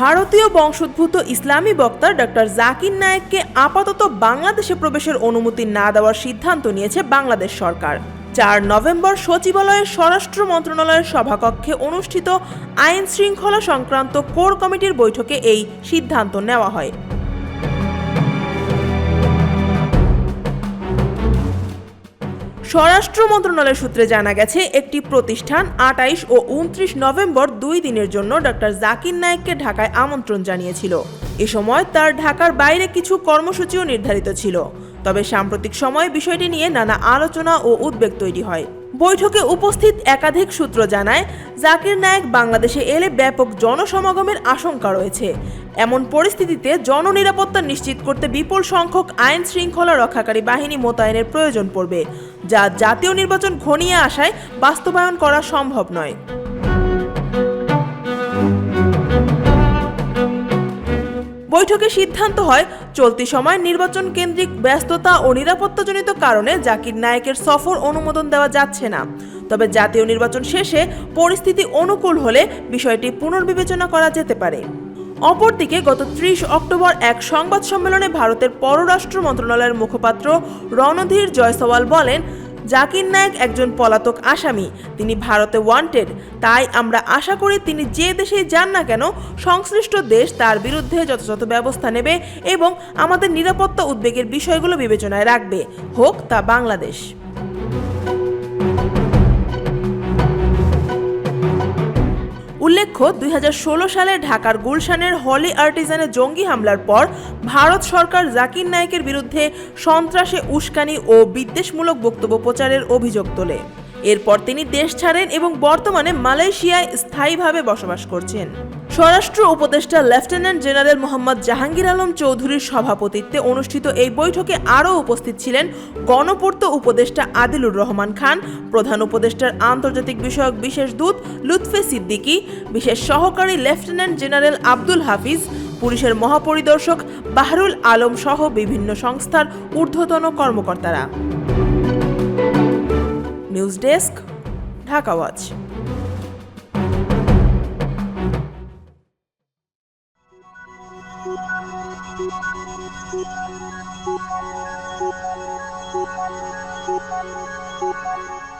ভারতীয় বংশোদ্ভূত ইসলামী বক্তা ডক্টর জাকির নায়েককে আপাতত বাংলাদেশে প্রবেশের অনুমতি না দেওয়ার সিদ্ধান্ত নিয়েছে বাংলাদেশ সরকার। চার নভেম্বর সচিবালয়ের স্বরাষ্ট্র মন্ত্রণালয়ের সভাকক্ষে অনুষ্ঠিত আইন শৃঙ্খলা সংক্রান্ত কোর কমিটির বৈঠকে এই সিদ্ধান্ত নেওয়া হয়। স্বরাষ্ট্র মন্ত্রণালয় সূত্রে জানা গেছে, একটি প্রতিষ্ঠান আটাইশ ও উনত্রিশ নভেম্বর দুই দিনের জন্য ডক্টর জাকির নায়েককে ঢাকায় আমন্ত্রণ জানিয়েছিল। এ সময় তার ঢাকার বাইরে কিছু কর্মসূচিও নির্ধারিত ছিল। তবে সাম্প্রতিক সময়ে বিষয়টি নিয়ে নানা আলোচনা ও উদ্বেগ তৈরি হয়। বৈঠকে উপস্থিত একাধিক সূত্র জানায়, জাকির নায়েক বাংলাদেশে এলে ব্যাপক জনসমাগমের আশঙ্কা রয়েছে। এমন পরিস্থিতিতে জননিরাপত্তা নিশ্চিত করতে বিপুল সংখ্যক আইন শৃঙ্খলা রক্ষাকারী বাহিনী মোতায়েনের প্রয়োজন পড়বে, যা জাতীয় নির্বাচন ঘনিয়ে আসায় বাস্তবায়ন করা সম্ভব নয়। বৈঠকে সিদ্ধান্ত হয়, চলতি সময় নির্বাচন কেন্দ্রিক ব্যস্ততা ও নিরাপত্তাজনিত কারণে জাকির নায়েকের সফর অনুমোদন দেওয়া যাচ্ছে না। তবে জাতীয় নির্বাচন শেষে পরিস্থিতি অনুকূল হলে বিষয়টি পুনর্বিবেচনা করা যেতে পারে। অপরদিকে গত ত্রিশ অক্টোবর এক সংবাদ সম্মেলনে ভারতের পররাষ্ট্র মন্ত্রণালয়ের মুখপাত্র রণধীর জয়সওয়াল বলেন জাকির নায়েক একজন পলাতক আসামি। তিনি ভারতে ওয়ান্টেড তাই আমরা আশা করি তিনি যে দেশেই যান না কেন, সংশ্লিষ্ট দেশ তার বিরুদ্ধে যথাযথ ব্যবস্থা নেবে এবং আমাদের নিরাপত্তা উদ্বেগের বিষয়গুলো বিবেচনায় রাখবে। হোক তা বাংলাদেশ। উল্লেখ্য দুই সালে ঢাকার গুলশানের হলি আর্টিজানে জঙ্গি হামলার পর ভারত সরকার জাকির নায়েকের বিরুদ্ধে সন্ত্রাসে উস্কানি ও বিদ্বেষমূলক বক্তব্য প্রচারের অভিযোগ তোলে। এরপর তিনি দেশ ছাড়েন এবং বর্তমানে মালয়েশিয়ায় স্থায়ীভাবে বসবাস করছেন। স্বরাষ্ট্র উপদেষ্টা লেফটেন্যান্ট জেনারেল মোহাম্মদ জাহাঙ্গীর আলম চৌধুরীর সভাপতিত্বে অনুষ্ঠিত এই বৈঠকে আরও উপস্থিত ছিলেন গণপূর্ত উপদেষ্টা আদিলুর রহমান খান, প্রধান উপদেষ্টার আন্তর্জাতিক বিষয়ক বিশেষ দূত লুৎফে সিদ্দিকী, বিশেষ সহকারী লেফটেন্যান্ট জেনারেল আব্দুল হাফিজ, পুলিশের মহাপরিদর্শক বাহরুল আলম সহ বিভিন্ন সংস্থার ঊর্ধ্বতন কর্মকর্তারা। News desk, Dhaka Thank you.